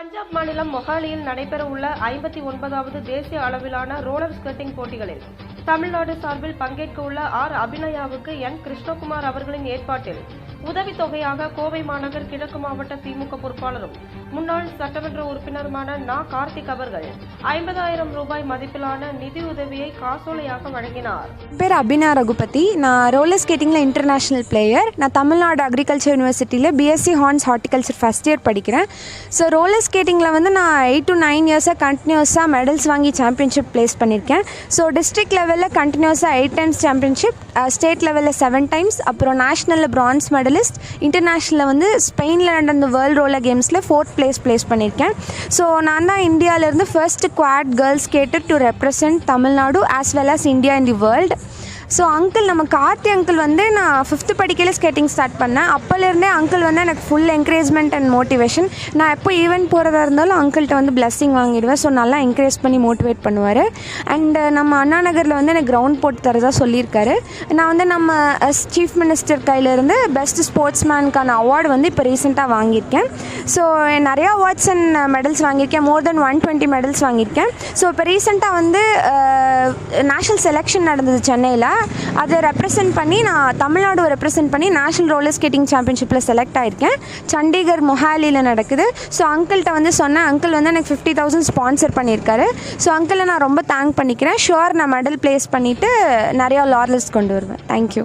பஞ்சாப் மாநிலம் மொஹாலியில் நடைபெறவுள்ள ஐம்பத்தி ஒன்பதாவது தேசிய அளவிலான ரோலர் ஸ்கேட்டிங் போட்டிகளில் தமிழ்நாடு சார்பில் பங்கேற்கவுள்ள ஆர். அபிநயாவுக்கு என். கிருஷ்ணகுமார் அவர்களின் ஏற்பாட்டில் உதவித்தொகையாக கோவை மாநகர் கிழக்கு மாவட்ட திமுக பொறுப்பாளரும் முன்னாள் சட்டமன்ற உறுப்பினருமான நா. கார்த்திக் அவர்கள் ஐம்பதாயிரம் ரூபாய் மதிப்பிலான நிதியுதவியை காசோலையாக வழங்கினார். பேர் அபினா ரகுபதி. நான் ரோலர் ஸ்கேட்டிங்கில் இன்டர்நேஷனல் பிளேயர். நான் தமிழ்நாடு அக்ரிகல்ச்சர் யூனிவர்சிட்டியில் BSc hons horticulture first year படிக்கிறேன். ஸோ ரோலர் ஸ்கேட்டிங்கில் வந்து நான் எயிட் டு நைன் இயர்ஸாக கண்டினியூஸாக மெடல்ஸ் வாங்கி சாம்பியன்ஷிப் ப்ளேஸ் பண்ணியிருக்கேன். ஸோ டிஸ்ட்ரிக்ட் லெவலில் கண்டினியூஸாக எயிட் டைம்ஸ் சாம்பியன்ஷிப் ஸ்டேட் லெவலில் செவன் டைம்ஸ் அப்புறம் நேஷ்னலில் பிரான்ஸ் மெடலிஸ்ட் இன்டர்நேஷ்னலில் வந்து ஸ்பெயினில் நடந்த வேர்ல்டு ரோலர் கேம்ஸில் ஃபோர்த் பிளேஸ் ப்ளேஸ் பண்ணியிருக்கேன். ஸோ நான் தான் இந்தியாவிலேருந்து first quad girls skater to represent Tamil Nadu as well as India in the world so uncle நம்ம கார்த்தி அங்கிள் வந்து நான் ஃபிஃப்த்து படிக்கையில் ஸ்கேட்டிங் ஸ்டார்ட் பண்ணேன். அப்போலேருந்தே அங்கிள் வந்து எனக்கு ஃபுல் என்கரேஜ்மெண்ட் அண்ட் மோட்டிவேஷன் நான் எப்போ ஈவெண்ட் போகிறதா இருந்தாலும் அங்கிள்கிட்ட வந்து பிளஸ்ஸிங் வாங்கிடுவேன். ஸோ நல்லா என்கரேஜ் பண்ணி மோட்டிவேட் பண்ணுவார். அண்ட் நம்ம அண்ணா நகரில் வந்து எனக்கு கிரவுண்ட் போட்டு தரதாக சொல்லியிருக்காரு. நான் வந்து நம்ம சீஃப் மினிஸ்டர் கையிலேருந்து பெஸ்ட் ஸ்போர்ட்ஸ்மேனுக்கான அவார்டு வந்து இப்போ ரீசெண்டாக வாங்கியிருக்கேன். ஸோ நிறையா அவார்ட்ஸ் அண்ட் மெடல்ஸ் வாங்கியிருக்கேன். More then one twenty medals வாங்கியிருக்கேன். ஸோ இப்போ ரீசெண்டாக வந்து நேஷ்னல் செலெக்ஷன் நடந்தது சென்னையில். அதை ரெப்ரசென்ட் பண்ணி நான் தமிழ்நாடு ரெப்ரசென்ட் பண்ணி நேஷ்னல் ரோலர் ஸ்கேட்டிங் சாம்பியன்ஷிப்பில் செலக்ட் ஆயிருக்கேன். சண்டிகர் மொஹாலியில் நடக்குது. ஸோ அங்கிள்கிட்ட வந்து சொன்னேன் அங்கிள் வந்து எனக்கு ஃபிஃப்டி தௌசண்ட் ஸ்பான்சர் பண்ணியிருக்காரு. ஸோ அங்கிளை நான் ரொம்ப தேங்க் பண்ணிக்கிறேன். ஷுவர் நான் மெடல் ப்ளேஸ் பண்ணிவிட்டு நிறையா லார்லஸ் கொண்டு வருவேன். தேங்க்யூ